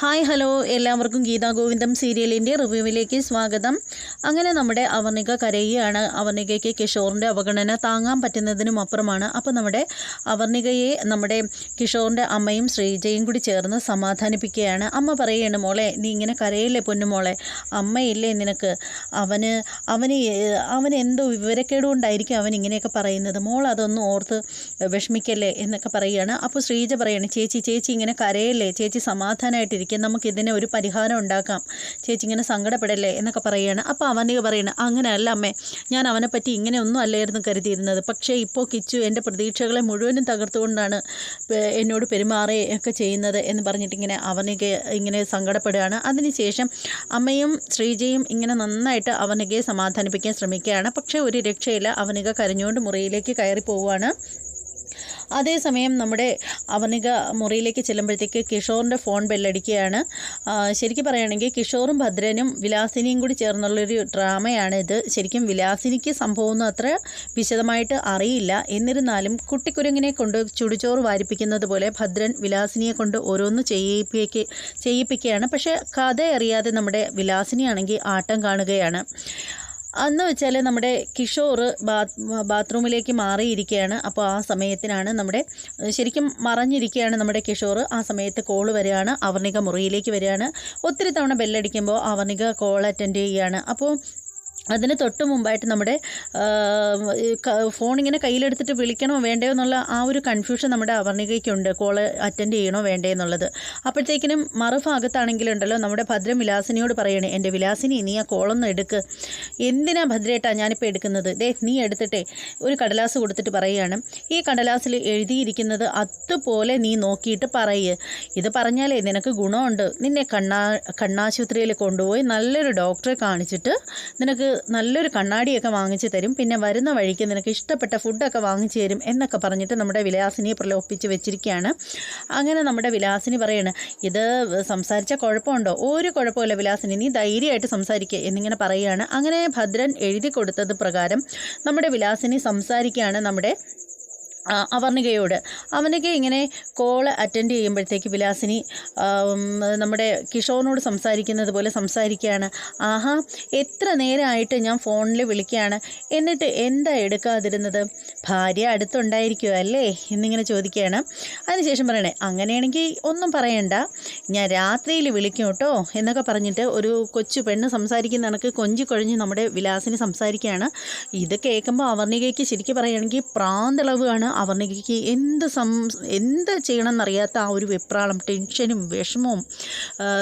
Hi hello. എല്ലാവർക്കും ഗീതാ ഗോവിന്ദം സീരിയലിന്റെ റിവ്യൂവിലേക്ക് സ്വാഗതം. അങ്ങനെ നമ്മുടെ അവർണിക കരയുകയാണ്. അവർണികയ്ക്ക് കിഷോറിന്റെ അവഗണന താങ്ങാൻ പറ്റുന്നതിനും അപ്പുറമാണ്. അപ്പോൾ നമ്മുടെ അവർണികയെ നമ്മുടെ കിഷോറിന്റെ അമ്മയും ശ്രീജയും കൂടി ചേർന്ന് സമാധാനിപ്പിക്കുകയാണ്. അമ്മ പറയുകയാണ് മോളെ നീ ഇങ്ങനെ കരയില്ലേ പൊന്നുമോളെ അമ്മയില്ലേ നിനക്ക്? അവന് അവന് അവൻ എന്തോ വിവരക്കേടുകൊണ്ടായിരിക്കും അവൻ ഇങ്ങനെയൊക്കെ പറയുന്നത്. മോൾ അതൊന്നും ഓർത്ത് വിഷമിക്കല്ലേ? എന്നൊക്കെ പറയുകയാണ് അപ്പോൾ ശ്രീജ പറയാണ് ചേച്ചി ചേച്ചി ഇങ്ങനെ കരയല്ലേ? ചേച്ചി സമാധാനമായിട്ടിരിക്കും നമുക്കിതിന് ഒരു പരിഹാരം ഉണ്ടാക്കാം. ചേച്ചി ഇങ്ങനെ സങ്കടപ്പെടല്ലേ എന്നൊക്കെ പറയുകയാണ് അപ്പോൾ അവനിക പറയണം അങ്ങനെയല്ല അമ്മേ ഞാൻ അവനെപ്പറ്റി പറ്റി ഇങ്ങനെ ഒന്നും അല്ലായിരുന്നു കരുതിയിരുന്നത്. പക്ഷേ ഇപ്പോൾ കിച്ചു എന്റെ പ്രതീക്ഷകളെ മുഴുവനും തകർത്തുകൊണ്ടാണ് എന്നോട് എന്നോട് പെരുമാറുകയൊക്കെ ചെയ്യുന്നത് എന്ന് പറഞ്ഞിട്ട് ഇങ്ങനെ അവനിക ഇങ്ങനെ സങ്കടപ്പെടുകയാണ്. അതിനുശേഷം അമ്മയും ശ്രീജയും ഇങ്ങനെ നന്നായിട്ട് അവനികയെ സമാധാനിപ്പിക്കാൻ ശ്രമിക്കുകയാണ്. പക്ഷേ ഒരു രക്ഷയില്ല. അവനിക കരഞ്ഞുകൊണ്ട് മുറിയിലേക്ക് കയറി പോവുകയാണ്. അതേസമയം നമ്മുടെ അവനിക മുറിയിലേക്ക് ചെല്ലുമ്പോഴത്തേക്ക് കിഷോറിന്റെ ഫോൺ ബെല്ലടിക്കുകയാണ്. ശരിക്കും പറയുകയാണെങ്കിൽ കിഷോറും ഭദ്രനും വിലാസിനിയും കൂടി ചേർന്നുള്ളൊരു ഡ്രാമയാണ് ഇത്. ശരിക്കും വിലാസിനിക്ക് സംഭവമൊന്നും അത്ര വിശദമായിട്ട് അറിയില്ല. എന്നിരുന്നാലും കുട്ടിക്കുരങ്ങിനെ കൊണ്ട് ചുടിച്ചോറ് വാരിപ്പിക്കുന്നത് പോലെ ഭദ്രൻ വിലാസിനിയെ കൊണ്ട് ഓരോന്ന് ചെയ്യിപ്പിക്ക് ചെയ്യിപ്പിക്കുകയാണ്. പക്ഷേ കഥ അറിയാതെ നമ്മുടെ വിലാസിനിയാണെങ്കിൽ ആട്ടം കാണുകയാണ്. അന്ന് വെച്ചാൽ നമ്മുടെ കിഷോർ ബാത്റൂമിലേക്ക് മാറിയിരിക്കുകയാണ്. അപ്പോൾ ആ സമയത്തിനാണ് നമ്മുടെ ശരിക്കും മറഞ്ഞിരിക്കുകയാണ് നമ്മുടെ കിഷോർ ആ സമയത്ത് കോൾ വരികയാണ്. അവർണിക മുറിയിലേക്ക് വരികയാണ്. ഒത്തിരി തവണ ബെല്ലടിക്കുമ്പോൾ അവർണിക കോൾ അറ്റൻഡ് ചെയ്യുകയാണ്. അപ്പോൾ അതിന് തൊട്ട് മുമ്പായിട്ട് നമ്മുടെ ഫോൺ ഇങ്ങനെ കയ്യിലെടുത്തിട്ട് വിളിക്കണോ വേണ്ടയോ എന്നുള്ള ആ ഒരു കൺഫ്യൂഷൻ നമ്മുടെ അവർണികയ്ക്കുണ്ട്. കോൾ അറ്റൻഡ് ചെയ്യണോ വേണ്ടേ എന്നുള്ളത്. അപ്പോഴത്തേക്കിനും മറുഭാഗത്താണെങ്കിലുണ്ടല്ലോ നമ്മുടെ ഭദ്രം വിലാസിനിയോട് പറയണേ എന്റെ വിലാസിനി നീ ആ കോളൊന്ന് എടുക്ക്. എന്തിനാ ഭദ്രേട്ടാ ഞാനിപ്പോൾ എടുക്കുന്നത്? ദേ നീ എടുത്തിട്ടെ ഒരു കടലാസ് കൊടുത്തിട്ട് പറയുകയാണ്. ഈ കടലാസിൽ എഴുതിയിരിക്കുന്നത് അതുപോലെ നീ നോക്കിയിട്ട് പറയ്. ഇത് പറഞ്ഞാലേ നിനക്ക് ഗുണമുണ്ട്. നിന്നെ കണ്ണാ കണ്ണാശുപത്രിയിൽ കൊണ്ടുപോയി നല്ലൊരു ഡോക്ടറെ കാണിച്ചിട്ട് നിനക്ക് നല്ലൊരു കണ്ണാടിയൊക്കെ വാങ്ങിച്ചു തരും. പിന്നെ വരുന്ന വഴിക്ക് നിനക്ക് ഇഷ്ടപ്പെട്ട ഫുഡൊക്കെ വാങ്ങിച്ചു തരും എന്നൊക്കെ പറഞ്ഞിട്ട് നമ്മുടെ വിലാസിനിയെ പ്രലോഭിപ്പിച്ച് വെച്ചിരിക്കുകയാണ്. അങ്ങനെ നമ്മുടെ വിലാസിനി പറയാണ് ഇത് സംസാരിച്ച കുഴപ്പമുണ്ടോ? ഒരു കുഴപ്പമില്ല വിലാസിനി നീ ധൈര്യമായിട്ട് സംസാരിക്കുക എന്നിങ്ങനെ പറയുകയാണ്. അങ്ങനെ ഭദ്രൻ എഴുതി കൊടുത്തത് പ്രകാരം നമ്മുടെ വിലാസിനി സംസാരിക്കുകയാണ് നമ്മുടെ അവർണികയോട്. അവർണിക ഇങ്ങനെ കോൾ അറ്റൻഡ് ചെയ്യുമ്പോഴത്തേക്ക് വിലാസിനി നമ്മുടെ കിഷോറിനോട് സംസാരിക്കുന്നത് പോലെ സംസാരിക്കുകയാണ്. ആഹാ എത്ര നേരമായിട്ട് ഞാൻ ഫോണിൽ വിളിക്കുകയാണ്. എന്നിട്ട് എന്താ എടുക്കാതിരുന്നത്? ഭാര്യ അടുത്തുണ്ടായിരിക്കുമോ അല്ലേ? എന്നിങ്ങനെ ചോദിക്കുകയാണ്. അതിനുശേഷം പറയണേ അങ്ങനെയാണെങ്കിൽ ഒന്നും പറയണ്ട. ഞാൻ രാത്രിയിൽ വിളിക്കും കേട്ടോ. എന്നൊക്കെ പറഞ്ഞിട്ട് ഒരു കൊച്ചു പെണ്ണ് സംസാരിക്കുന്ന കണക്ക് കൊഞ്ചി കൊഴിഞ്ഞ് നമ്മുടെ വിലാസിനി സംസാരിക്കുകയാണ്. ഇത് കേൾക്കുമ്പോൾ അവർണികയ്ക്ക് ശരിക്കും പറയുകയാണെങ്കിൽ പ്രാന്തളവാണ് അവർണികയ്ക്ക് എന്ത് സം എന്ത് ചെയ്യണമെന്നറിയാത്ത ആ ഒരു വെപ്രാളം ടെൻഷനും വിഷമവും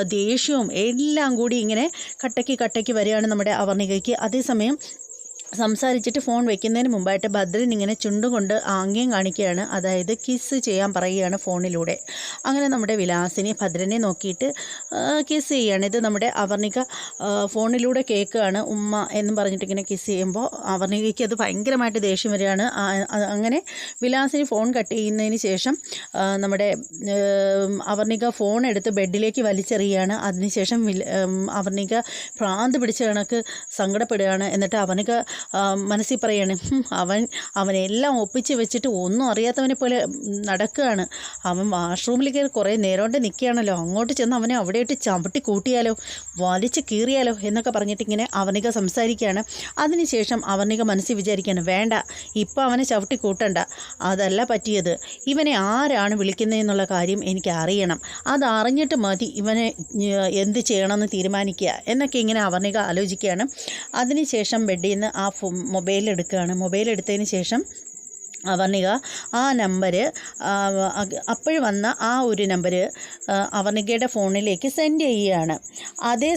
ദേഷ്യവും എല്ലാം കൂടി ഇങ്ങനെ കട്ടയ്ക്ക് കട്ടയ്ക്ക് വരികയാണ് നമ്മുടെ അവർണികയ്ക്ക് അതേസമയം സംസാരിച്ചിട്ട് ഫോൺ വെക്കുന്നതിന് മുമ്പായിട്ട് ഭദ്രൻ ഇങ്ങനെ ചുണ്ടും കൊണ്ട് ആംഗ്യം കാണിക്കുകയാണ്. അതായത് കിസ് ചെയ്യാൻ പറയുകയാണ് ഫോണിലൂടെ. അങ്ങനെ നമ്മുടെ വിലാസിനെ ഭദ്രനെ നോക്കിയിട്ട് കിസ് ചെയ്യുകയാണ് ഇത് നമ്മുടെ അവർണിക ഫോണിലൂടെ കേൾക്കുകയാണ്. ഉമ്മ എന്ന് പറഞ്ഞിട്ട് ഇങ്ങനെ കിസ് ചെയ്യുമ്പോൾ അവർണികയ്ക്ക് അത് ഭയങ്കരമായിട്ട് ദേഷ്യം വരികയാണ്. അങ്ങനെ വിലാസിന് ഫോൺ കട്ട് ചെയ്യുന്നതിന് ശേഷം നമ്മുടെ അവർണിക ഫോൺ എടുത്ത് ബെഡിലേക്ക് വലിച്ചെറിയുകയാണ്. അതിനുശേഷം അവർണിക ഭ്രാന്ത് പിടിച്ച കണക്ക് സങ്കടപ്പെടുകയാണ്. എന്നിട്ട് അവർണിക മനസ്സിൽ പറയാണ് "ഹും, അവൻ അവനെല്ലാം ഒപ്പിച്ച് വെച്ചിട്ട് ഒന്നും അറിയാത്തവനെ പോലെ നടക്കുകയാണ്. അവൻ വാഷ്റൂമിൽ കയറി കുറേ നേരം കൊണ്ട് നിൽക്കുകയാണല്ലോ അങ്ങോട്ട് ചെന്ന് അവനെ അവിടെയിട്ട് ചവിട്ടി കൂട്ടിയാലോ? വലിച്ച് കീറിയാലോ? എന്നൊക്കെ പറഞ്ഞിട്ട് ഇങ്ങനെ അവനിക സംസാരിക്കുകയാണ്. അതിനുശേഷം അവനിക മനസ്സിൽ വിചാരിക്കുകയാണ് വേണ്ട ഇപ്പം അവനെ ചവിട്ടി കൂട്ടണ്ട. അതല്ല പറ്റിയത്. ഇവനെ ആരാണ് വിളിക്കുന്നതെന്നുള്ള കാര്യം എനിക്ക് അറിയണം. അത് അറിഞ്ഞിട്ട് മതി ഇവനെ എന്ത് ചെയ്യണമെന്ന് തീരുമാനിക്കുക. എന്നൊക്കെ ഇങ്ങനെ അവർണിക ആലോചിക്കുകയാണ്. അതിനുശേഷം ബെഡിൽ നിന്ന് ആ ഫോ മൊബൈൽ എടുക്കുകയാണ് മൊബൈൽ എടുത്തതിന് ശേഷം അവർണിക ആ നമ്പർ അപ്പോൾ വന്ന ആ ഒരു നമ്പർ അവർണികയുടെ ഫോണിലേക്ക് സെൻഡ് ചെയ്യുകയാണ്. അതേ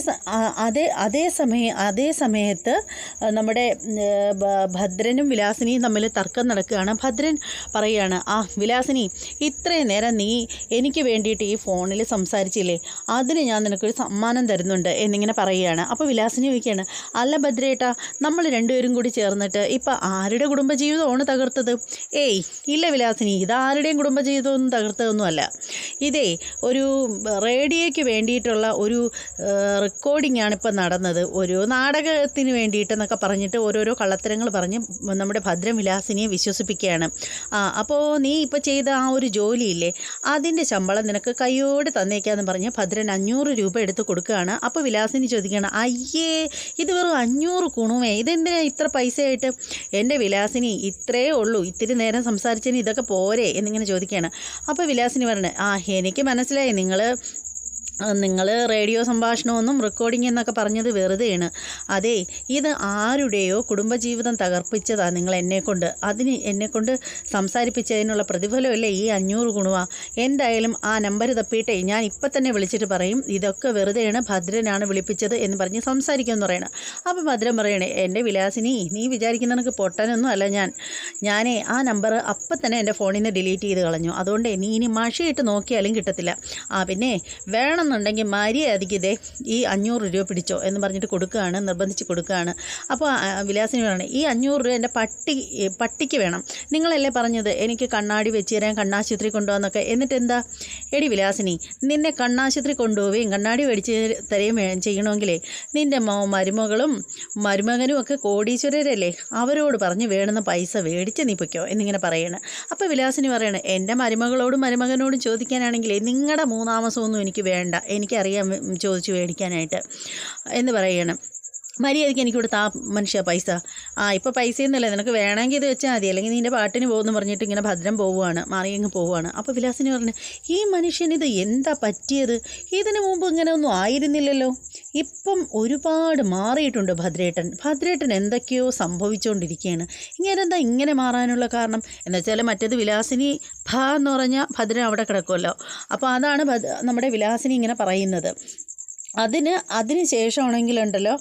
അതേ അതേ സമയം അതേ സമയത്ത് നമ്മുടെ ഭദ്രനും വിലാസിനിയും തമ്മിൽ തർക്കം നടക്കുകയാണ്. ഭദ്രൻ പറയുകയാണ് ആ വിലാസിനി ഇത്രയും നേരം നീ എനിക്ക് വേണ്ടിയിട്ട് ഈ ഫോണിൽ സംസാരിച്ചില്ലേ? അതിന് ഞാൻ നിനക്കൊരു സമ്മാനം തരുന്നുണ്ട് എന്നിങ്ങനെ പറയുകയാണ്. അപ്പോൾ വിലാസിനി ചോദിക്കുകയാണ് അല്ല ഭദ്രേട്ടാ നമ്മൾ രണ്ടുപേരും കൂടി ചേർന്നിട്ട് ഇപ്പോൾ ആരുടെ കുടുംബജീവിതമാണ് തകർത്തത്? ഏയ് ഇല്ല വിലാസിനി ഇതാരുടെയും കുടുംബജീവിതമൊന്നും തകർത്തതൊന്നുമല്ല. ഇതേ ഒരു റേഡിയോയ്ക്ക് വേണ്ടിയിട്ടുള്ള ഒരു റെക്കോർഡിംഗ് ആണ് നടന്നത്. ഒരു നാടകത്തിന് വേണ്ടിയിട്ടെന്നൊക്കെ പറഞ്ഞിട്ട് ഓരോരോ കള്ളത്തരങ്ങൾ പറഞ്ഞ് നമ്മുടെ ഭദ്രം വിലാസിനിയെ വിശ്വസിപ്പിക്കുകയാണ്. ആ അപ്പോൾ നീ ഇപ്പോൾ ചെയ്ത ആ ഒരു ജോലിയില്ലേ അതിന്റെ ശമ്പളം നിനക്ക് കൈയോടെ തന്നേക്കാന്ന് പറഞ്ഞ് ഭദ്രൻ അഞ്ഞൂറ് രൂപ എടുത്ത് കൊടുക്കുകയാണ്. അപ്പോൾ വിലാസിനി ചോദിക്കുകയാണ് അയ്യേ ഇത് വെറും അഞ്ഞൂറ് കുണുമേ ഇതെന്തിനാ ഇത്ര പൈസയായിട്ട്? എന്റെ വിലാസിനി ഇത്രയേ ഉള്ളൂ ഇത്തിരി നേരം സംസാരിച്ചതിന് ഇതൊക്കെ പോരെ എന്നിങ്ങനെ ചോദിക്കുകയാണ്. അപ്പോൾ വിലാസിനി പറഞ്ഞത് ആ എനിക്ക് മനസ്സിലായി. നിങ്ങൾ നിങ്ങൾ റേഡിയോ സംഭാഷണമൊന്നും റെക്കോർഡിംഗ് എന്നൊക്കെ പറഞ്ഞത് വെറുതെയാണ്. അതെ ഇത് ആരുടെയോ കുടുംബജീവിതം തകർപ്പിച്ചതാണ് നിങ്ങൾ എന്നെക്കൊണ്ട് അതിന് എന്നെക്കൊണ്ട് സംസാരിപ്പിച്ചതിനുള്ള പ്രതിഫലമല്ലേ ഈ അഞ്ഞൂറ് ഗുണുവ? എന്തായാലും ആ നമ്പർ തപ്പിയിട്ടേ ഞാൻ ഇപ്പം തന്നെ വിളിച്ചിട്ട് പറയും ഇതൊക്കെ വെറുതെയാണ് ഭദ്രനാണ് വിളിപ്പിച്ചത് എന്ന് പറഞ്ഞ് സംസാരിക്കുമെന്ന് പറയണം. അപ്പോൾ ഭദ്രൻ പറയണേ എന്റെ വിലാസിനി നീ വിചാരിക്കുന്ന കണക്ക് പൊട്ടാനൊന്നും അല്ല ഞാൻ. ഞാനേ ആ നമ്പർ അപ്പം തന്നെ എന്റെ ഫോണിൽ നിന്ന് ഡിലീറ്റ് ചെയ്ത് കളഞ്ഞു. അതുകൊണ്ട് നീ ഇനി മഷിയിട്ട് നോക്കിയാലും കിട്ടത്തില്ല. ആ പിന്നെ വേണം എന്നുണ്ടെങ്കിൽ മര്യാദയ്ക്ക് ഇതേ ഈ അഞ്ഞൂറ് രൂപ പിടിച്ചോ എന്ന് പറഞ്ഞിട്ട് കൊടുക്കുകയാണ് നിർബന്ധിച്ച് കൊടുക്കുകയാണ്. അപ്പോൾ വിലാസിനി പറയണം ഈ അഞ്ഞൂറ് രൂപ എന്റെ പട്ടി പട്ടിക്ക് വേണം. നിങ്ങളല്ലേ പറഞ്ഞത് എനിക്ക് കണ്ണാടി വെച്ച് തരാൻ കണ്ണാശുപത്രി കൊണ്ടുപോകാന്നൊക്കെ. എന്നിട്ട് എന്താ? എടി വിലാസിനി നിന്നെ കണ്ണാശുപത്രി കൊണ്ടുപോവുകയും കണ്ണാടി മേടിച്ച് തരുകയും ചെയ്യണമെങ്കിലേ നിന്റെ മരുമകളും മരുമകനും ഒക്കെ കോടീശ്വരരല്ലേ അവരോട് പറഞ്ഞ് വേണമെന്ന പൈസ മേടിച്ച് നീ പൊയ്ക്കോ എന്നിങ്ങനെ പറയണം. അപ്പോൾ വിലാസിനി പറയണേ എന്റെ മരുമകളോടും മരുമകനോടും ചോദിക്കാനാണെങ്കിലേ നിങ്ങളുടെ മൂന്നാമസമൊന്നും എനിക്ക് വേണ്ട. എനിക്കറിയാം ചോദിച്ചു മേടിക്കാനായിട്ട് എന്ന് പറയണം. മര്യാദയ്ക്ക് എനിക്ക് കൊടുത്ത ആ മനുഷ്യ പൈസ. ആ ഇപ്പോൾ പൈസയൊന്നുമല്ല. നിനക്ക് വേണമെങ്കിൽ ഇത് വെച്ചാൽ മതി. അല്ലെങ്കിൽ നിന്റെ പാട്ടിന് പോകുമെന്ന് പറഞ്ഞിട്ട് ഇങ്ങനെ ഭദ്രം പോവുകയാണ് മാറിയങ്ങ് പോവുകയാണ് അപ്പോൾ വിലാസിന് പറഞ്ഞു ഈ മനുഷ്യൻ ഇത് എന്താ പറ്റിയത്? ഇതിന് മുമ്പ് ഇങ്ങനെ ഒന്നും ആയിരുന്നില്ലല്ലോ. ഇപ്പം ഒരുപാട് മാറിയിട്ടുണ്ട് ഭദ്രേട്ടൻ. ഭദ്രേട്ടൻ എന്തൊക്കെയോ സംഭവിച്ചുകൊണ്ടിരിക്കുകയാണ് ഇങ്ങനെ എന്താ ഇങ്ങനെ മാറാനുള്ള കാരണം? എന്നുവെച്ചാൽ മറ്റേത് വിലാസിനി ഭ എന്ന് പറഞ്ഞാൽ ഭദ്രൻ അവിടെ കിടക്കുമല്ലോ. അപ്പോൾ അതാണ് നമ്മുടെ വിലാസിനി ഇങ്ങനെ പറയുന്നത്. അതിന് അതിന് ശേഷമാണെങ്കിലുണ്ടല്ലോ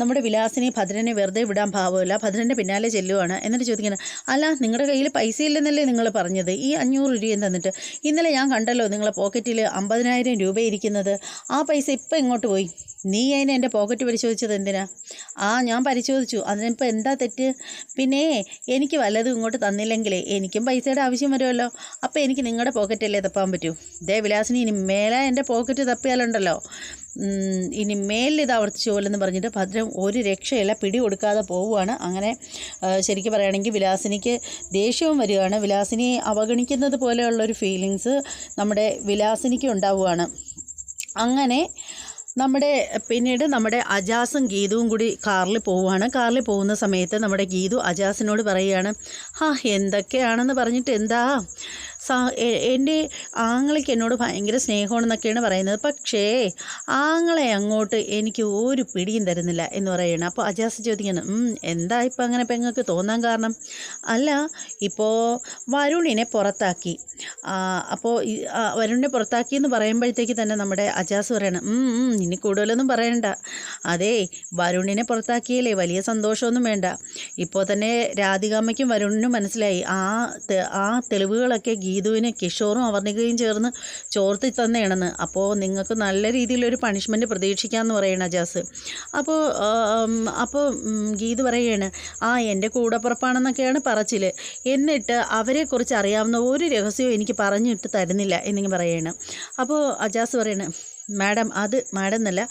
നമ്മുടെ വിലാസിനെ ഭദ്രനെ വെറുതെ വിടാൻ ഭാവമില്ല ഭദ്രന്റെ പിന്നാലെ ചെല്ലുവാണ്. എന്നിട്ട് ചോദിക്കുന്നത് അല്ല നിങ്ങളുടെ കയ്യിൽ പൈസ ഇല്ലെന്നല്ലേ നിങ്ങൾ പറഞ്ഞത്? ഈ അഞ്ഞൂറ് രൂപയും തന്നിട്ട് ഇന്നലെ ഞാൻ കണ്ടല്ലോ നിങ്ങളുടെ പോക്കറ്റിൽ അമ്പതിനായിരം രൂപ ഇരിക്കുന്നത്. ആ പൈസ ഇപ്പം ഇങ്ങോട്ട് പോയി? നീ അതിന് എന്റെ പോക്കറ്റ് പരിശോധിച്ചത് എന്തിനാ? ആ ഞാൻ പരിശോധിച്ചു. അതിനിപ്പോൾ എന്താ തെറ്റ്? പിന്നെ എനിക്ക് വല്ലതും ഇങ്ങോട്ട് തന്നില്ലെങ്കിലേ എനിക്കും പൈസയുടെ ആവശ്യം വരുമല്ലോ. അപ്പോൾ എനിക്ക് നിങ്ങളുടെ പോക്കറ്റല്ലേ തപ്പാൻ പറ്റൂ? ദേ വിലാസിനി ഇനി മേലെ എന്റെ പോക്കറ്റ് തപ്പിയാലുണ്ടല്ലോ. ഇനി മേലിൽ ഇത് ആവർത്തിച്ചു പോലെന്ന് പറഞ്ഞിട്ട് ഭദ്രം ഒരു രക്ഷയില്ല പിടി കൊടുക്കാതെ പോവുകയാണ്. അങ്ങനെ ശരിക്കും പറയുകയാണെങ്കിൽ വിലാസിനിക്ക് ദേഷ്യവും വരികയാണ്. വിലാസിനി അവഗണിക്കുന്നത് പോലെയുള്ളൊരു ഫീലിങ്സ് നമ്മുടെ വിലാസിനിക്ക് ഉണ്ടാവുകയാണ്. അങ്ങനെ നമ്മുടെ പിന്നീട് നമ്മുടെ അജാസും ഗീതുവും കൂടി കാറിൽ പോവുകയാണ്. കാറിൽ പോകുന്ന സമയത്ത് നമ്മുടെ ഗീതു അജാസിനോട് പറയുകയാണ് ഹാ എന്തൊക്കെയാണെന്ന് പറഞ്ഞിട്ട് എന്താ? സാ എന്റെ ആങ്ങളയ്ക്ക് എന്നോട് ഭയങ്കര സ്നേഹമാണെന്നൊക്കെയാണ് പറയുന്നത്. പക്ഷേ ആങ്ങളെ അങ്ങോട്ട് എനിക്ക് ഒരു പിടിയും തരുന്നില്ല എന്ന് പറയുകയാണ്. അപ്പോൾ അജാസ് ചോദിക്കുന്നു എന്താ ഇപ്പം അങ്ങനെ പെങ്ങൾക്ക് തോന്നാൻ കാരണം? അല്ല ഇപ്പോൾ വരുണിനെ പുറത്താക്കി. അപ്പോൾ വരുണിനെ പുറത്താക്കി എന്ന് പറയുമ്പോഴത്തേക്ക് തന്നെ നമ്മുടെ അജാസ് പറയണം "ഉം, ഉം, ഇനി കൂടുതലൊന്നും പറയണ്ട. അതേ വരുണിനെ പുറത്താക്കിയല്ലേ വലിയ സന്തോഷമൊന്നും വേണ്ട. ഇപ്പോൾ തന്നെ രാധികാമ്മയ്ക്കും വരുണിനും മനസ്സിലായി. ആ ആ തെളിവുകളൊക്കെ ഗീതുവിന് കിഷോറും അവർണികയും ചേർന്ന് ചോർത്തി തന്നെയാണെന്ന്. അപ്പോൾ നിങ്ങൾക്ക് നല്ല രീതിയിലൊരു പണിഷ്മെന്റ് പ്രതീക്ഷിക്കാമെന്ന് പറയണ ജാസ് അപ്പോൾ അപ്പോൾ ഗീതു പറയാണ് ആ എന്റെ കൂടപ്പുറപ്പാണെന്നൊക്കെയാണ് പറച്ചിൽ എന്നിട്ട് അവരെക്കുറിച്ച് അറിയാവുന്ന ഒരു രഹസ്യവും എനിക്ക് പറഞ്ഞിട്ട് തരുന്നില്ല എന്നിങ്ങനെ പറയാണ്. അപ്പോൾ അജാസ് പറയാണ് മാഡം അത് മാഡം എന്നല്ല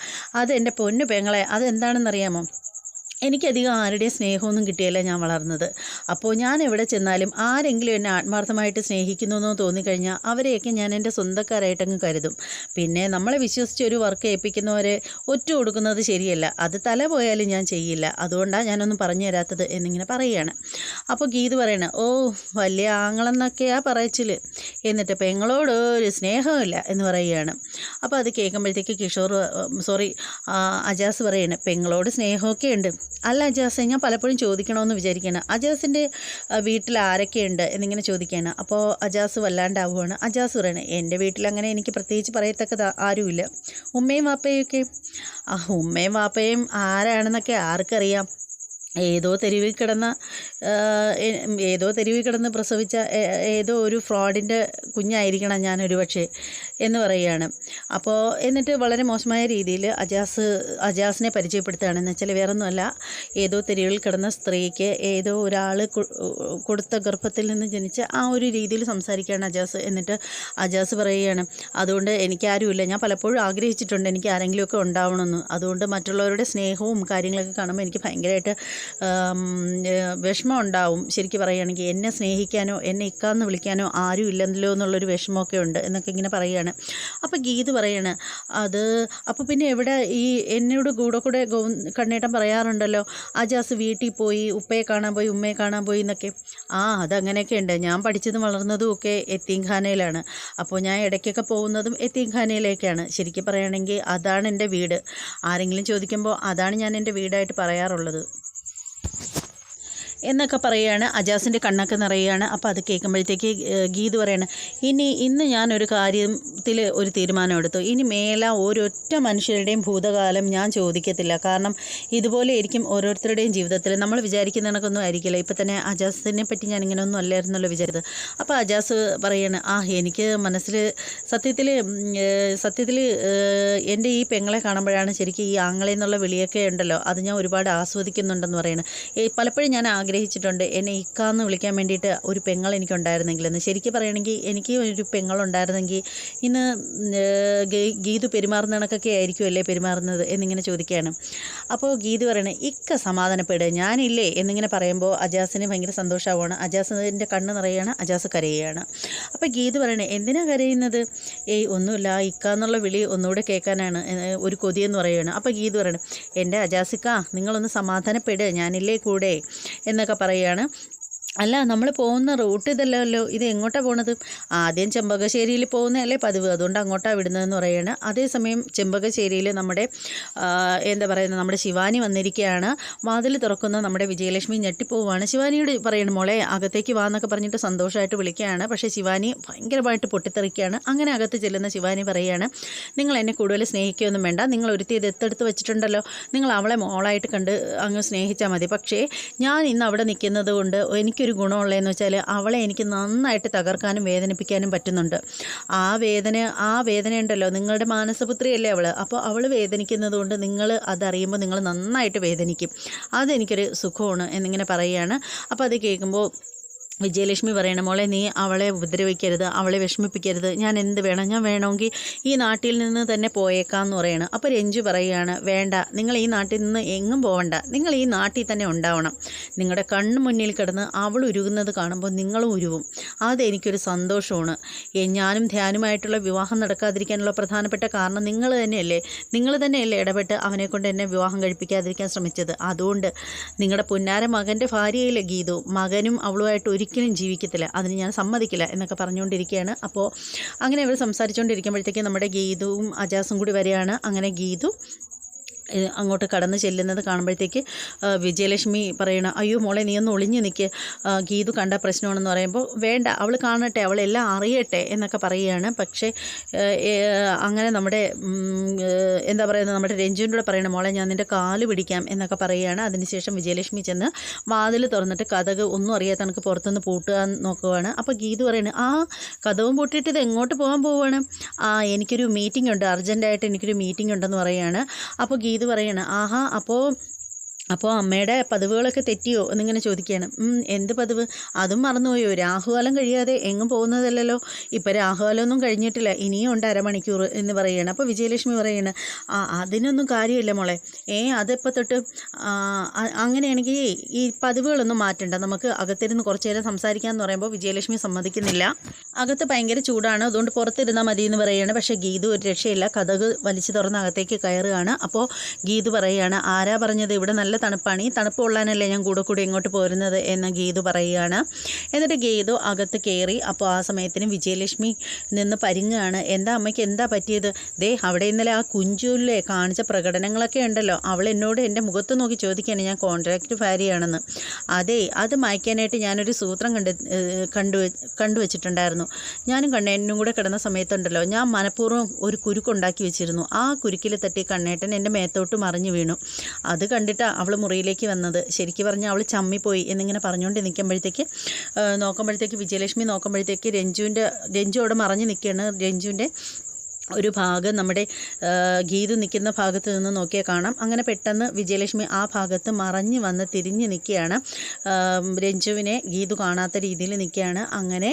അത് എന്റെ പൊന്നു പെങ്ങളെ അതെന്താണെന്നറിയാമോ? എനിക്കധികം ആരുടെയും സ്നേഹമൊന്നും കിട്ടിയല്ല ഞാൻ വളർന്നത്. അപ്പോൾ ഞാൻ എവിടെ ചെന്നാലും ആരെങ്കിലും എന്നെ ആത്മാർത്ഥമായിട്ട് സ്നേഹിക്കുന്നു എന്ന് തോന്നിക്കഴിഞ്ഞാൽ അവരെയൊക്കെ ഞാൻ എന്റെ സ്വന്തക്കാരായിട്ടങ്ങ് കരുതും. പിന്നെ നമ്മളെ വിശ്വസിച്ച് ഒരു വർക്ക് ഏൽപ്പിക്കുന്നവരെ ഒറ്റ കൊടുക്കുന്നത് ശരിയല്ല. അത് തല പോയാലും ഞാൻ ചെയ്യില്ല. അതുകൊണ്ടാണ് ഞാനൊന്നും പറഞ്ഞു തരാത്തത് എന്നിങ്ങനെ പറയുകയാണ്. അപ്പോൾ ഗീത് പറയണ ഓ വലിയ ആങ്ങളെന്നൊക്കെയാ പറയച്ചിൽ എന്നിട്ട് പെങ്ങളോട് ഒരു സ്നേഹമില്ല എന്ന് പറയുകയാണ്. അപ്പോൾ അത് കേൾക്കുമ്പോഴത്തേക്ക് കിഷോർ സോറി അജാസ് പറയണ പെങ്ങളോട് സ്നേഹമൊക്കെ ഉണ്ട്. അല്ല അജാസ് ഞാൻ പലപ്പോഴും ചോദിക്കണമെന്ന് വിചാരിക്കുകയാണ് അജാസിന്റെ വീട്ടിൽ ആരൊക്കെയുണ്ട് എന്നിങ്ങനെ ചോദിക്കുകയാണ് അപ്പോൾ അജാസ് വല്ലാണ്ടാവുകയാണ് അജാസ് പറയണേ എന്റെ വീട്ടിൽ അങ്ങനെ എനിക്ക് പ്രത്യേകിച്ച് പറയത്തക്കത് ആരുമില്ല. ഉമ്മയും വാപ്പയും ഒക്കെ. ആ ഉമ്മയും വാപ്പയും ആരാണെന്നൊക്കെ ആർക്കറിയാം. ഏതോ തെരുവിൽ കിടന്ന ഏതോ തെരുവിൽ കിടന്ന് പ്രസവിച്ച ഏതോ ഒരു ഫ്രോഡിന്റെ കുഞ്ഞായിരിക്കണം ഞാനൊരു പക്ഷേ എന്ന് പറയുകയാണ്. അപ്പോൾ എന്നിട്ട് വളരെ മോശമായ രീതിയിൽ അജാസ് അജാസിനെ പരിചയപ്പെടുത്തുകയാണ്. എന്ന് വെച്ചാൽ വേറൊന്നുമല്ല ഏതോ തെരുവിൽ കിടന്ന സ്ത്രീക്ക് ഏതോ ഒരാൾ കൊടുത്ത ഗർഭത്തിൽ നിന്ന് ജനിച്ച ആ ഒരു രീതിയിൽ സംസാരിക്കുകയാണ് അജാസ്. എന്നിട്ട് അജാസ് പറയുകയാണ് അതുകൊണ്ട് എനിക്കാരുമില്ല. ഞാൻ പലപ്പോഴും ആഗ്രഹിച്ചിട്ടുണ്ട് എനിക്ക് ആരെങ്കിലുമൊക്കെ ഉണ്ടാവണമെന്ന്. അതുകൊണ്ട് മറ്റുള്ളവരുടെ സ്നേഹവും കാര്യങ്ങളൊക്കെ കാണുമ്പോൾ എനിക്ക് ഭയങ്കരമായിട്ട് വിഷമം ഉണ്ടാവും. ശരിക്കും പറയുകയാണെങ്കിൽ എന്നെ സ്നേഹിക്കാനോ എന്നെ ഇക്കാന്ന് വിളിക്കാനോ ആരും ഇല്ലല്ലോ എന്നുള്ളൊരു വിഷമമൊക്കെ ഉണ്ട് എന്നൊക്കെ ഇങ്ങനെ പറയുകയാണ്. അപ്പോൾ ഗീത് പറയാണ് അത് അപ്പോൾ പിന്നെ എവിടെ ഈ എന്നോട് കൂടെ കൂടെ ഗോ കണ്ണേട്ടൻ പറയാറുണ്ടല്ലോ അജാസ് വീട്ടിൽ പോയി ഉപ്പയെ കാണാൻ പോയി ഉമ്മയെ കാണാൻ പോയി എന്നൊക്കെ. ആ അതങ്ങനെയൊക്കെ ഉണ്ട്. ഞാൻ പഠിച്ചതും വളർന്നതും ഒക്കെ എത്തീംഖാനയിലാണ് അപ്പോൾ ഞാൻ ഇടയ്ക്കൊക്കെ പോകുന്നതും എത്തീംഖാനയിലേക്കാണ് ശരിക്കും പറയുകയാണെങ്കിൽ അതാണ് എന്റെ വീട്. ആരെങ്കിലും ചോദിക്കുമ്പോൾ അതാണ് ഞാൻ എന്റെ വീടായിട്ട് പറയാറുള്ളത്. എന്നൊക്കെ പറയുകയാണ്. അജാസിന്റെ കണ്ണൊക്കെ നിറയുകയാണ്. അപ്പോൾ അത് കേൾക്കുമ്പോഴത്തേക്ക് ഗീത് പറയണം ഇനി ഇന്ന് ഞാനൊരു കാര്യത്തിൽ ഒരു തീരുമാനം എടുത്തു. ഇനി മേല ഓരോറ്റ മനുഷ്യരുടെയും ഭൂതകാലം ഞാൻ ചോദിക്കത്തില്ല. കാരണം ഇതുപോലെ ആയിരിക്കും ഓരോരുത്തരുടെയും ജീവിതത്തിൽ. നമ്മൾ വിചാരിക്കുന്ന കണക്കൊന്നും ആയിരിക്കില്ല. ഇപ്പം തന്നെ അജാസിനെ പറ്റി ഞാൻ ഇങ്ങനെ ഒന്നും അല്ലായിരുന്നല്ലോ വിചാരിച്ചത്. അപ്പോൾ അജാസ് പറയാണ് ആ എനിക്ക് മനസ്സിൽ സത്യത്തിൽ സത്യത്തിൽ എന്റെ ഈ പെങ്ങളെ കാണുമ്പോഴാണ് ശരിക്കും ഈ ആങ്ങളെ എന്നുള്ള വിളിയൊക്കെ ഉണ്ടല്ലോ. അത് ഞാൻ ഒരുപാട് ആസ്വദിക്കുന്നുണ്ടെന്ന് പറയുന്നത് പലപ്പോഴും ഞാൻ ആഗ്രഹിച്ചിട്ടുണ്ട്. എന്നെ ഇക്കാന്ന് വിളിക്കാൻ വേണ്ടിയിട്ട് ഒരു പെങ്ങൾ എനിക്കുണ്ടായിരുന്നെങ്കിൽ. എന്ന് ശരിക്കും പറയുകയാണെങ്കിൽ എനിക്ക് ഒരു പെങ്ങളുണ്ടായിരുന്നെങ്കിൽ ഇന്ന് ഗീതു പെരുമാറുന്ന കണക്കൊക്കെ ആയിരിക്കുമല്ലേ പെരുമാറുന്നത് എന്നിങ്ങനെ ചോദിക്കുകയാണ്. അപ്പോൾ ഗീതു പറയണേ ഇക്ക സമാധാനപ്പെടുക ഞാനില്ലേ എന്നിങ്ങനെ പറയുമ്പോൾ അജാസിന് ഭയങ്കര സന്തോഷമാവുകയാണ്. അജാസിന്റെ കണ്ണ് നിറയുകയാണ് അജാസ് കരയുകയാണ്. അപ്പോൾ ഗീതു പറയണേ എന്തിനാണ് കരയുന്നത്? ഏയ് ഒന്നുമില്ല ഇക്ക എന്നുള്ള വിളി ഒന്നുകൂടെ കേൾക്കാനാണ് ഒരു ഒരു കൊതിയെന്ന് പറയുകയാണ്. അപ്പോൾ ഗീതു പറയണേ എന്റെ അജാസിക്ക നിങ്ങളൊന്ന് സമാധാനപ്പെടുക ഞാനില്ലേ കൂടെ? എന്നൊക്കെ പറയുകയാണ്. അല്ല നമ്മൾ പോകുന്ന റൂട്ട് ഇതല്ലല്ലോ. ഇത് എങ്ങോട്ടാണ് പോണത്? ആദ്യം ചെമ്പകശ്ശേരിയിൽ പോകുന്നതല്ലേ പതിവ്. അതുകൊണ്ട് അങ്ങോട്ടാണ് വിടുന്നതെന്ന് പറയുകയാണ് അതേസമയം ചെമ്പകശ്ശേരിയിൽ നമ്മുടെ എന്താ പറയുന്നത് നമ്മുടെ ശിവാനി വന്നിരിക്കുകയാണ് വാതിൽ തുറക്കുന്ന നമ്മുടെ വിജയലക്ഷ്മി ഞെട്ടിപ്പോവാണ് ശിവാനിയോട് പറയണ മോളെ അകത്തേക്ക് വാ എന്നൊക്കെ പറഞ്ഞിട്ട് സന്തോഷമായിട്ട് വിളിക്കുകയാണ്. പക്ഷേ ശിവാനി ഭയങ്കരമായിട്ട് പൊട്ടിത്തെറിക്കുകയാണ്. അങ്ങനെ അകത്ത് ചെല്ലുന്ന ശിവാനി പറയുകയാണ് നിങ്ങൾ എന്നെ കൂടുതൽ സ്നേഹിക്കുകയൊന്നും വേണ്ട. നിങ്ങൾ ഒരുത്തി ഇത് എത്തെടുത്ത് വെച്ചിട്ടുണ്ടല്ലോ. നിങ്ങൾ അവളെ മോളായിട്ട് കണ്ട് അങ്ങ് സ്നേഹിച്ചാൽ മതി. പക്ഷേ ഞാൻ ഇന്ന് അവിടെ നിൽക്കുന്നത് കൊണ്ട് എനിക്കൊരു ഗുണമുള്ളതെന്ന് വെച്ചാൽ അവളെ എനിക്ക് നന്നായിട്ട് തകർക്കാനും വേദനിപ്പിക്കാനും പറ്റുന്നുണ്ട്. ആ വേദന ആ വേദന ഉണ്ടല്ലോ നിങ്ങളുടെ മാനസപുത്രിയല്ലേ അവൾ അപ്പോൾ അവൾ വേദനിക്കുന്നത് കൊണ്ട് നിങ്ങൾ അതറിയുമ്പോൾ നിങ്ങൾ നന്നായിട്ട് വേദനിക്കും. അതെനിക്കൊരു സുഖമാണ് എന്നിങ്ങനെ പറയുകയാണ്. അപ്പോൾ അത് കേൾക്കുമ്പോൾ വിജയലക്ഷ്മി പറയണ മോളെ നീ അവളെ ഉപദ്രവിക്കരുത് അവളെ വിഷമിപ്പിക്കരുത്. ഞാൻ എന്ത് വേണം? ഞാൻ വേണമെങ്കിൽ ഈ നാട്ടിൽ നിന്ന് തന്നെ പോയേക്കാന്ന് പറയണം. അപ്പോൾ രഞ്ജു പറയുകയാണ് വേണ്ട നിങ്ങൾ ഈ നാട്ടിൽ നിന്ന് എങ്ങും പോവണ്ട. നിങ്ങൾ ഈ നാട്ടിൽ തന്നെ ഉണ്ടാവണം. നിങ്ങളുടെ കണ്ണു മുന്നിൽ കിടന്ന് അവൾ ഉരുകുന്നത് കാണുമ്പോൾ നിങ്ങളും ഉരുവും. അതെനിക്കൊരു സന്തോഷമാണ്. ഞാനും ധ്യാനുമായിട്ടുള്ള വിവാഹം നടക്കാതിരിക്കാനുള്ള പ്രധാനപ്പെട്ട കാരണം നിങ്ങൾ തന്നെയല്ലേ. നിങ്ങൾ തന്നെയല്ലേ ഇടപെട്ട് അവനെക്കൊണ്ട് എന്നെ വിവാഹം കഴിപ്പിക്കാതിരിക്കാൻ ശ്രമിച്ചത്. അതുകൊണ്ട് നിങ്ങളുടെ പുന്നാര മകന്റെ ഭാര്യയിലെ ഗീതു? മകനും അവളുമായിട്ട് ഒരിക്കലും ജീവിക്കത്തില്ല. അതിന് ഞാൻ സമ്മതിക്കില്ല എന്നൊക്കെ പറഞ്ഞുകൊണ്ടിരിക്കുകയാണ്. അപ്പോൾ അങ്ങനെ അവർ സംസാരിച്ചുകൊണ്ടിരിക്കുമ്പോഴത്തേക്കും നമ്മുടെ ഗീതുവും അജാസും കൂടി വരികയാണ്. അങ്ങനെ ഗീതു അങ്ങോട്ട് കടന്നു ചെല്ലുന്നത് കാണുമ്പോഴത്തേക്ക് വിജയലക്ഷ്മി പറയണ അയ്യോ മോളെ നീ ഒന്ന് ഒളിഞ്ഞു നിൽക്ക് ഗീതു കണ്ട പ്രശ്നമാണെന്ന് പറയുമ്പോൾ വേണ്ട അവൾ കാണട്ടെ അവളെല്ലാം അറിയട്ടെ എന്നൊക്കെ പറയുകയാണ്. പക്ഷേ അങ്ങനെ നമ്മുടെ എന്താ പറയുന്നത് നമ്മുടെ രഞ്ജുവിന്റെ കൂടെ പറയണം മോളെ ഞാൻ നിന്റെ കാൽ പിടിക്കാം എന്നൊക്കെ പറയുകയാണ്. അതിനുശേഷം വിജയലക്ഷ്മി ചെന്ന് വാതിൽ തുറന്നിട്ട് കഥക് ഒന്നും അറിയാത്ത എനിക്ക് പുറത്തുനിന്ന് പൂട്ടുക നോക്കുവാണ്. അപ്പോൾ ഗീതു പറയുന്നത് ആ കഥവും പൂട്ടിയിട്ട് ഇത് എങ്ങോട്ട് പോകാൻ പോവുകയാണ് ആ എനിക്കൊരു മീറ്റിംഗ് ഉണ്ട് അർജന്റായിട്ട് എനിക്കൊരു മീറ്റിംഗ് ഉണ്ടെന്ന് പറയുകയാണ് അപ്പോൾ ഗീതു പറയാണ് ആഹാ അപ്പോൾ അപ്പോൾ അമ്മയുടെ പതിവുകളൊക്കെ തെറ്റിയോ എന്നിങ്ങനെ ചോദിക്കുകയാണ്. എന്ത് പതിവ്? അതും മറന്നുപോയോ? രാഹുകാലം കഴിയാതെ എങ്ങും പോകുന്നതല്ലല്ലോ. ഇപ്പം രാഹുകാലമൊന്നും കഴിഞ്ഞിട്ടില്ല. ഇനിയും ഉണ്ട് അരമണിക്കൂർ എന്ന് പറയുകയാണ്. അപ്പോൾ വിജയലക്ഷ്മി പറയുകയാണ് ആ അതിനൊന്നും കാര്യമില്ല മോളെ. ഏ അതിപ്പോൾ തൊട്ട്? അങ്ങനെയാണെങ്കിൽ ഈ പതിവുകളൊന്നും മാറ്റണ്ട. നമുക്ക് അകത്തിരുന്ന് കുറച്ച് നേരം സംസാരിക്കാമെന്ന് പറയുമ്പോൾ വിജയലക്ഷ്മി സമ്മതിക്കുന്നില്ല. അകത്ത് ഭയങ്കര ചൂടാണ്. അതുകൊണ്ട് പുറത്തിരുന്നാൽ മതി എന്ന് പറയുകയാണ്. പക്ഷേ ഗീതു ഒരു രക്ഷയില്ല. കഥക് വലിച്ചു തുറന്ന് അകത്തേക്ക് കയറുകയാണ്. അപ്പോൾ ഗീതു പറയുകയാണ് ആരാ പറഞ്ഞത്? ഇവിടെ നല്ല തണുപ്പാണ്. ഈ തണുപ്പ് കൊള്ളാനല്ലേ ഞാൻ കൂടെ കൂടെ ഇങ്ങോട്ട് പോരുന്നത് എന്ന് ഗീതു പറയുകയാണ്. എന്നിട്ട് ഗീതു അകത്ത് കയറി അപ്പോൾ ആ സമയത്തിന് വിജയലക്ഷ്മി നിന്ന് പരിങ്ങുകയാണ് എന്താ അമ്മയ്ക്ക് എന്താ പറ്റിയത്? ദേ അവിടെ ഇന്നലെ ആ കുഞ്ചുല്ലേ കാണിച്ച പ്രകടനങ്ങളൊക്കെ ഉണ്ടല്ലോ. അവൾ എന്നോട് എന്റെ മുഖത്ത് നോക്കി ചോദിക്കുകയാണ്. ഞാൻ കോൺട്രാക്റ്റ് ഭാര്യയാണെന്ന്. അതെ അത് മായ്ക്കാനായിട്ട് ഞാനൊരു സൂത്രം കണ്ട് കണ്ടു കണ്ടുവച്ചിട്ടുണ്ടായിരുന്നു ഞാനും കണ്ണേനും കൂടെ കിടന്ന സമയത്തുണ്ടല്ലോ. ഞാൻ മനഃപൂർവം ഒരു കുരുക്കുണ്ടാക്കി വെച്ചിരുന്നു. ആ കുരുക്കിൽ തട്ടി കണ്ണേട്ടൻ എന്റെ മേത്തോട്ട് മറിഞ്ഞു വീണു. അത് കണ്ടിട്ട് അവൾ മുറിയിലേക്ക് വന്നത്. ശരിക്കും പറഞ്ഞാൽ അവൾ ചമ്മിപ്പോയി എന്നിങ്ങനെ പറഞ്ഞുകൊണ്ട് നിൽക്കുമ്പോഴത്തേക്ക് നോക്കുമ്പോഴത്തേക്ക് വിജയലക്ഷ്മി നോക്കുമ്പോഴത്തേക്ക് രഞ്ജുവിന്റെ രഞ്ജു അവിടെ മറഞ്ഞ് നിൽക്കുകയാണ് രഞ്ജുവിന്റെ ഒരു ഭാഗം നമ്മുടെ ഗീത് നിൽക്കുന്ന ഭാഗത്ത് നിന്ന് നോക്കിയാൽ കാണാം. അങ്ങനെ പെട്ടെന്ന് വിജയലക്ഷ്മി ആ ഭാഗത്ത് മറഞ്ഞു വന്ന് തിരിഞ്ഞ് നിൽക്കുകയാണ്. രഞ്ജുവിനെ ഗീതു കാണാത്ത രീതിയിൽ നിൽക്കുകയാണ്. അങ്ങനെ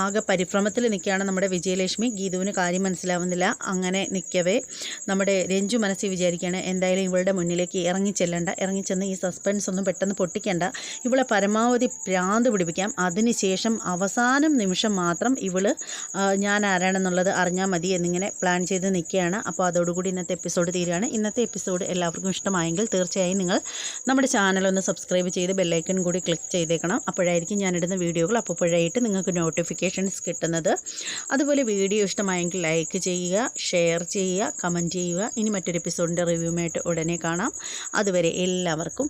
ആകെ പരിഭ്രമത്തിൽ നിൽക്കുകയാണ് നമ്മുടെ വിജയലക്ഷ്മി. ഗീതുവിന് കാര്യം മനസ്സിലാവുന്നില്ല. അങ്ങനെ നിൽക്കവേ നമ്മുടെ രഞ്ജു മനസ്സിൽ വിചാരിക്കുകയാണ് എന്തായാലും ഇവളുടെ മുന്നിലേക്ക് ഇറങ്ങിച്ചെല്ലണ്ട ഇറങ്ങിച്ചെന്ന് ഈ സസ്പെൻസ് ഒന്നും പെട്ടെന്ന് പൊട്ടിക്കണ്ട. ഇവളെ പരമാവധി പ്രാന്ത് പിടിപ്പിക്കാം. അതിനുശേഷം അവസാനം നിമിഷം മാത്രം ഇവൾ ഞാൻ ആരാണെന്നുള്ളത് അറിഞ്ഞാൽ മതി എന്നിങ്ങനെ പ്ലാൻ ചെയ്ത് നിൽക്കുകയാണ്. അപ്പോൾ അതോടുകൂടി ഇന്നത്തെ എപ്പിസോഡ് തീരുകയാണ്. ഇന്നത്തെ എപ്പിസോഡ് എല്ലാവർക്കും ഇഷ്ടമായെങ്കിൽ തീർച്ചയായും നിങ്ങൾ നമ്മുടെ ചാനൽ ഒന്ന് സബ്സ്ക്രൈബ് ചെയ്ത് ബെല്ലൈക്കൺ കൂടി ക്ലിക്ക് ചെയ്തേക്കണം. അപ്പോഴായിരിക്കും ഞാനിടുന്ന വീഡിയോകൾ. അപ്പോഴായിട്ട് നിങ്ങൾക്ക് നോട്ടിഫിക്കേഷൻസ് കിട്ടുന്നത്. അതുപോലെ വീഡിയോ ഇഷ്ടമായെങ്കിൽ ലൈക്ക് ചെയ്യുക ഷെയർ ചെയ്യുക കമന്റ് ചെയ്യുക. ഇനി മറ്റൊരു എപ്പിസോഡിന്റെ റിവ്യൂമായിട്ട് ഉടനെ കാണാം. അതുവരെ എല്ലാവർക്കും